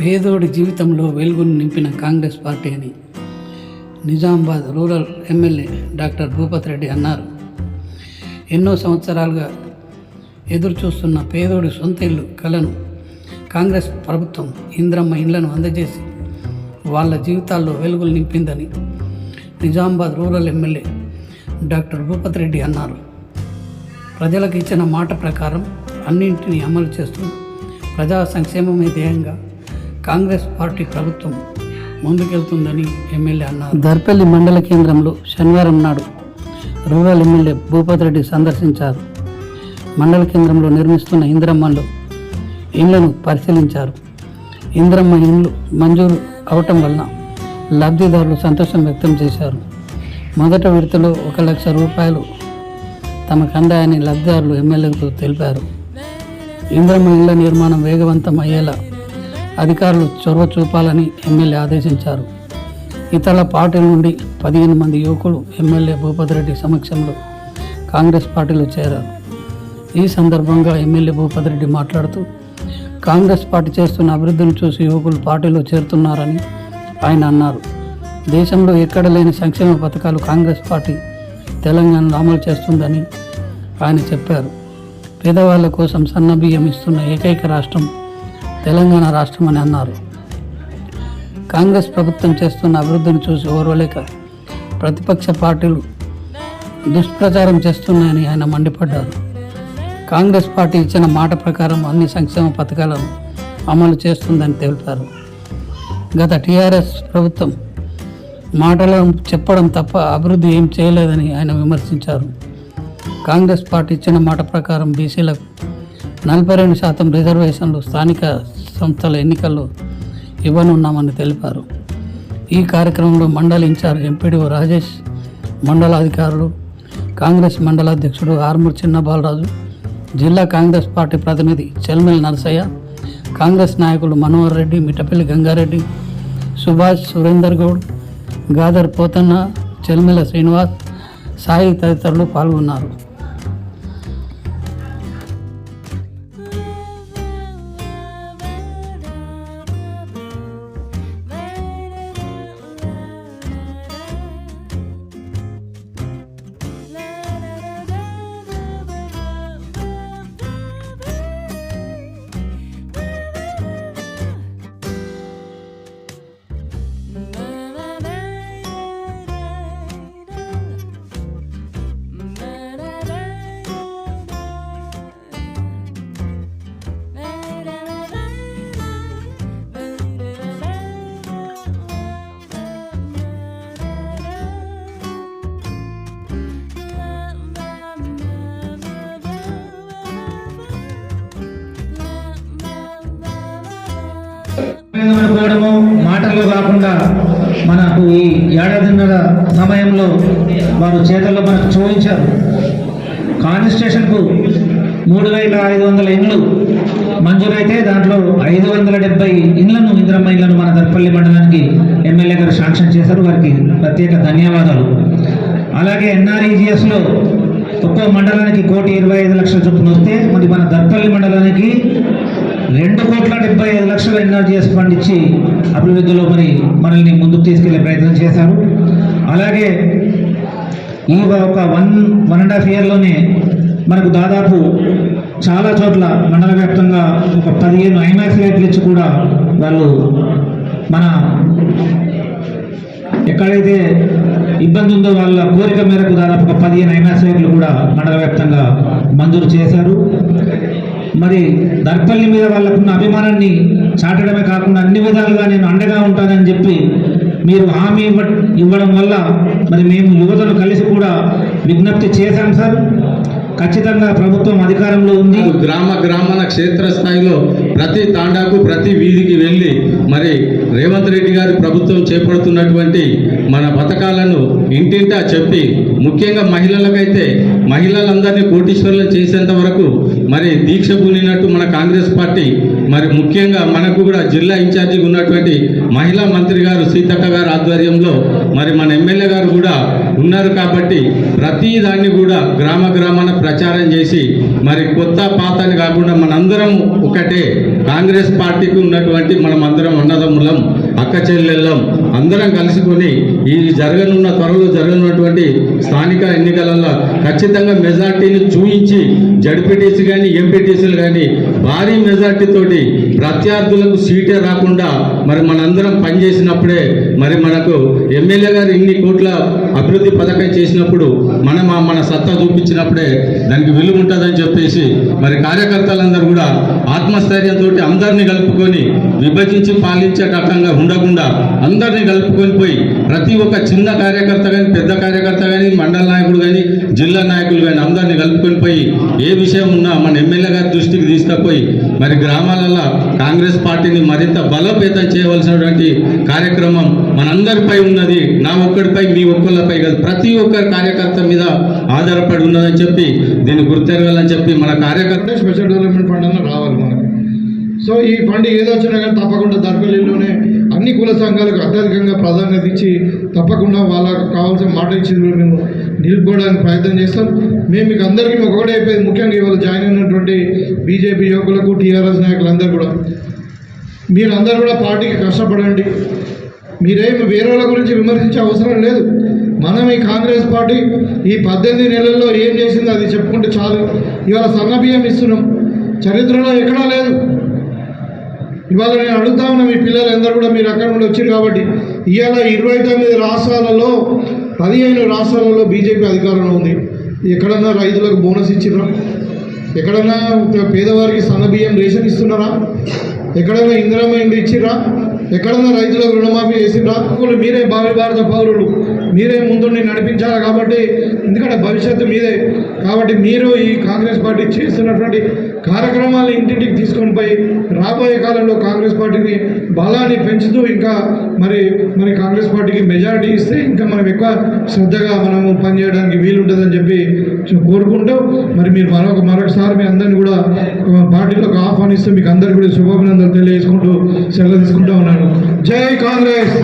పేదోడి జీవితంలో వెలుగును నింపిన కాంగ్రెస్ పార్టీ అని Nizamabad rural MLA doctor Bhupat Reddy అన్నారు. ఎన్నో సంవత్సరాలుగా ఎదురుచూస్తున్న పేదోడి సొంత ఇల్లు కలను కాంగ్రెస్ ప్రభుత్వం ఇంద్రమ్మ ఇండ్లను అందజేసి వాళ్ళ జీవితాల్లో వెలుగులు నింపిందని Nizamabad rural MLA doctor Bhupat Reddy అన్నారు. ప్రజలకు ఇచ్చిన మాట ప్రకారం అన్నింటినీ అమలు చేస్తూ ప్రజా సంక్షేమమే ధ్యేయంగా కాంగ్రెస్ పార్టీ ప్రభుత్వం ముందుకెళ్తుందని ఎమ్మెల్యే అన్నారు. దర్పల్లి మండల కేంద్రంలో శనివారం నాడు రూరల్ ఎమ్మెల్యే భూపతి రెడ్డి సందర్శించారు. మండల కేంద్రంలో నిర్మిస్తున్న ఇందిరమ్మలో ఇండ్లను పరిశీలించారు. ఇందిరమ్మ ఇండ్లు మంజూరు అవటం వలన లబ్ధిదారులు సంతోషం వ్యక్తం చేశారు. మొదట విడతలో ఒక లక్ష రూపాయలు తమకు అందాయని లబ్ధిదారులు ఎమ్మెల్యేకు తెలిపారు. ఇంద్రమ్మ ఇళ్ళ నిర్మాణం వేగవంతం అయ్యేలా అధికారులు చొరవ చూపాలని ఎమ్మెల్యే ఆదేశించారు. ఇతర పార్టీల నుండి పదిహేను మంది యువకులు ఎమ్మెల్యే భూపతి రెడ్డి సమక్షంలో కాంగ్రెస్ పార్టీలో చేరారు. ఈ సందర్భంగా ఎమ్మెల్యే భూపతి రెడ్డి మాట్లాడుతూ కాంగ్రెస్ పార్టీ చేస్తున్న అభివృద్ధిని చూసి యువకులు పార్టీలో చేరుతున్నారని ఆయన అన్నారు. దేశంలో ఎక్కడ లేని సంక్షేమ పథకాలు కాంగ్రెస్ పార్టీ తెలంగాణలో అమలు చేస్తుందని ఆయన చెప్పారు. పేదవాళ్ళ కోసం సన్న బియ్యం ఇస్తున్న ఏకైక రాష్ట్రం తెలంగాణ రాష్ట్రం అని అన్నారు. కాంగ్రెస్ ప్రభుత్వం చేస్తున్న అభివృద్ధిని చూసి ఓర్వలేక ప్రతిపక్ష పార్టీలు దుష్ప్రచారం చేస్తున్నాయని ఆయన మండిపడ్డారు. కాంగ్రెస్ పార్టీ ఇచ్చిన మాట ప్రకారం అన్ని సంక్షేమ పథకాలను అమలు చేస్తుందని తెలిపారు. గత టీఆర్ఎస్ ప్రభుత్వం మాటలు చెప్పడం తప్ప అభివృద్ధి ఏం చేయలేదని ఆయన విమర్శించారు. కాంగ్రెస్ పార్టీ ఇచ్చిన మాట ప్రకారం బీసీలకు నలభై రెండు శాతం రిజర్వేషన్లు స్థానిక సంస్థల ఎన్నికల్లో ఇవ్వనున్నామని తెలిపారు. ఈ కార్యక్రమంలో మండల ఇన్ఛార్జ్ ఎంపీడీఓ రాజేష్ మండల అధికారులు కాంగ్రెస్ మండల అధ్యక్షుడు ఆర్మూర్ చిన్న బాలరాజు జిల్లా కాంగ్రెస్ పార్టీ ప్రతినిధి చెల్మెల్ నరసయ్య కాంగ్రెస్ నాయకులు మనోహర్ రెడ్డి మిఠపల్లి గంగారెడ్డి సుభాష్ సురేందర్ గౌడ్ గాదర్ పోతన్న చెల్మెల శ్రీనివాస్ సాయి తదితరులు పాల్గొన్నారు. పోవడము మాటల్లో కాకుండా మనకు ఈ ఏడాదిన్నర సమయంలో వారు చేతల్లో మనకు చూపించారు. కాన్స్టిట్యూషన్కు మూడు వేల ఐదు వందల ఇండ్లు మంజూరైతే దాంట్లో ఐదు వందల డెబ్బై ఇండ్లను ఇందిరమ్మ ఇండ్లను మన దర్పల్లి మండలానికి ఎమ్మెల్యే గారు శాంక్షన్ చేశారు. వారికి ప్రత్యేక ధన్యవాదాలు. అలాగే ఎన్ఆర్ఈజిఎస్లో ఒక్కో మండలానికి కోటి ఇరవై ఐదు లక్షల చొప్పున వస్తే మరి మన దర్పల్లి మండలానికి రెండు కోట్ల డెబ్బై ఐదు లక్షల ఎన్ఆర్జీఎస్ ఫండ్ ఇచ్చి అభివృద్ధిలో మరి మనల్ని ముందుకు తీసుకెళ్ళే ప్రయత్నం చేశారు. అలాగే ఈ ఒక వన్ వన్ అండ్ హాఫ్ ఇయర్లోనే మనకు దాదాపు చాలా చోట్ల మండల వ్యాప్తంగా ఒక పదిహేను ఐమాక్స్ లైట్లు ఇచ్చి కూడా వాళ్ళు మన ఎక్కడైతే ఇబ్బంది ఉందో వాళ్ళ కోరిక మేరకు దాదాపు ఒక పదిహేను ఐమాక్స్ లైట్లు కూడా మండల వ్యాప్తంగా మంజూరు చేశారు. మరి దర్పల్లి మీద వాళ్ళకున్న అభిమానాన్ని చాటడమే కాకుండా అన్ని విధాలుగా నేను అండగా ఉంటానని చెప్పి మీరు హామీ ఇవ్వ ఇవ్వడం వల్ల మరి మేము యువతను కలిసి కూడా విజ్ఞప్తి చేశాం సార్. ఖచ్చితంగా ప్రభుత్వం అధికారంలో ఉంది. గ్రామ గ్రామాల క్షేత్రస్థాయిలో ప్రతి తాండాకు ప్రతి వీధికి వెళ్ళి మరి రేవంత్ రెడ్డి గారి ప్రభుత్వం చేపడుతున్నటువంటి మన పథకాలను ఇంటింటా చెప్పి ముఖ్యంగా మహిళలకైతే మహిళలందరినీ కోటీశ్వరులు చేసేంత వరకు మరి దీక్ష పూనినట్టు మన కాంగ్రెస్ పార్టీ మరి ముఖ్యంగా మనకు కూడా జిల్లా ఇన్ఛార్జిగా ఉన్నటువంటి మహిళా మంత్రి గారు సీతక్క గారి ఆధ్వర్యంలో మరి మన ఎమ్మెల్యే గారు కూడా ఉన్నారు కాబట్టి ప్రతి దాన్ని కూడా గ్రామ గ్రామాన ప్రచారం చేసి మరి కొత్త పాతని కాకుండా మనందరం ఒకటే. కాంగ్రెస్ పార్టీకి ఉన్నటువంటి మనం అందరం అన్నదమ్ములం అక్క చెల్లెళ్ళం అందరం కలుసుకొని ఈ జరగనున్న త్వరలో జరగనున్నటువంటి స్థానిక ఎన్నికలలో ఖచ్చితంగా మెజార్టీని చూయించి జడ్పీటీసీ కానీ ఎంపీటీసీలు కానీ భారీ మెజార్టీతోటి ప్రత్యర్థులకు సీటే రాకుండా మరి మనందరం పనిచేసినప్పుడే మరి మనకు ఎమ్మెల్యే గారు ఇన్ని కోట్ల అభివృద్ధి పథకం చేసినప్పుడు మనం మన సత్తా చూపించినప్పుడే దానికి విలువ ఉంటుందని చెప్పేసి మరి కార్యకర్తలందరూ కూడా ఆత్మస్థైర్యంతో అందరినీ కలుపుకొని విభజించి పాలించే రకంగా ఉండకుండా అందరినీ కలుపుకొని పోయి ప్రతి ఒక్క చిన్న కార్యకర్త కానీ పెద్ద కార్యకర్త కానీ మండల నాయకుడు కానీ జిల్లా నాయకులు కానీ అందరినీ కలుపుకొని పోయి ఏ విషయం ఉన్నా మన ఎమ్మెల్యే గారి దృష్టికి తీసుకుపోయి మరి గ్రామాలలో కాంగ్రెస్ పార్టీని మరింత బలోపేతం చేయవలసినటువంటి కార్యక్రమం మనందరిపై ఉన్నది. నా ఒక్కడిపై మీ ఒక్కళ్ళపై కాదు. ప్రతి ఒక్కరి కార్యకర్త మీద ఆధారపడి ఉన్నదని చెప్పి దీన్ని గుర్తెరగాలని చెప్పి మన కార్యకర్త స్పెషల్ డెవలప్మెంట్ ఫండ్ అన్న రావాలి మనకి. సో ఈ ఫండ్ ఏదొచ్చినా కానీ తప్పకుండా దర్పల్లిలోనే అన్ని కుల సంఘాలకు అత్యధికంగా ప్రాధాన్యత ఇచ్చి తప్పకుండా వాళ్ళకు కావాల్సిన మాట ఇచ్చింది కూడా మేము నిలుపుకోవడానికి ప్రయత్నం చేస్తాం. మేము మీకు అందరికీ ఒకటే అయిపోయింది ముఖ్యంగా ఇవాళ జాయిన్ అయినటువంటి బీజేపీ యువకులకు టీఆర్ఎస్ నాయకులందరూ కూడా. మీరందరూ కూడా పార్టీకి కష్టపడండి. మీరేమి వేరే వాళ్ళ గురించి విమర్శించే అవసరం లేదు. మనం ఈ కాంగ్రెస్ పార్టీ ఈ పద్దెనిమిది నెలల్లో ఏం చేసిందో అది చెప్పుకుంటే చాలు. ఇవాళ సన్న బియ్యం ఇస్తున్నాం. చరిత్రలో ఎక్కడా లేదు. ఇవాళ నేను అడుగుతా ఉన్నా మీ పిల్లలు అందరూ కూడా మీరు అక్కడ నుండి వచ్చారు కాబట్టి. ఇవాళ ఇరవై తొమ్మిది రాష్ట్రాలలో పదిహేను రాష్ట్రాలలో బీజేపీ అధికారంలో ఉంది. ఎక్కడన్నా రైతులకు బోనస్ ఇచ్చిర్రా? ఎక్కడన్నా పేదవారికి సన్న బియ్యం రేషన్ ఇస్తున్నారా? ఎక్కడైనా ఇందిరామ ఇండి ఇచ్చిర్రా? ఎక్కడన్నా రైతులకు రుణమాఫీ చేసిండ్రా మీరే భావి భారత పౌరులు. మీరే ముందుండి నడిపించాలి కాబట్టి ఎందుకంటే భవిష్యత్తు మీదే. కాబట్టి మీరు ఈ కాంగ్రెస్ పార్టీ చేస్తున్నటువంటి కార్యక్రమాలను ఇంటింటికి తీసుకొని పోయి రాబోయే కాలంలో కాంగ్రెస్ పార్టీని బలాన్ని పెంచుతూ ఇంకా మరి మరి కాంగ్రెస్ పార్టీకి మెజారిటీ ఇస్తే ఇంకా మనం ఎక్కువ శ్రద్ధగా మనము పనిచేయడానికి వీలుంటుందని చెప్పి కోరుకుంటూ మరి మీరు మరొక మరొకసారి మీ అందరిని కూడా పార్టీలోకి ఆహ్వానిస్తూ మీకు అందరికీ కూడా శుభాభినందనలు తెలియజేసుకుంటూ సెలవు తీసుకుంటూ ఉన్నాను. జై కాంగ్రెస్!